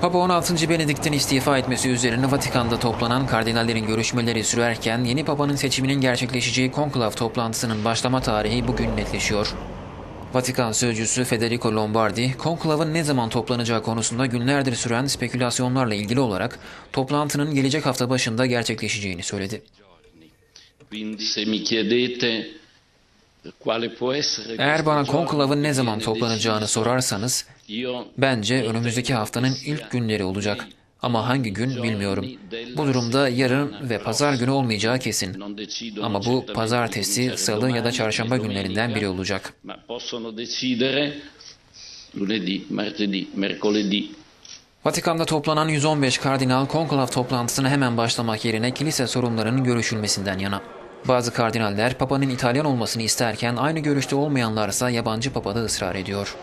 Papa 16. Benedikt'in istifa etmesi üzerine Vatikan'da toplanan kardinallerin görüşmeleri sürerken yeni papanın seçiminin gerçekleşeceği konklav toplantısının başlama tarihi bugün netleşiyor. Vatikan sözcüsü Federico Lombardi, konklavın ne zaman toplanacağı konusunda günlerdir süren spekülasyonlarla ilgili olarak toplantının gelecek hafta başında gerçekleşeceğini söyledi. Se mi chiedete Eğer bana konklavın ne zaman toplanacağını sorarsanız Bence önümüzdeki haftanın ilk günleri olacak. Ama hangi gün bilmiyorum. Bu durumda yarın ve pazar günü olmayacağı kesin. Ama bu pazartesi, salı ya da çarşamba günlerinden biri olacak. Vatikan'da toplanan 115 kardinal konklav toplantısına hemen başlamak yerine kilise sorunlarının görüşülmesinden yana. Bazı kardinaller papanın İtalyan olmasını isterken aynı görüşte olmayanlarsa yabancı papada ısrar ediyor.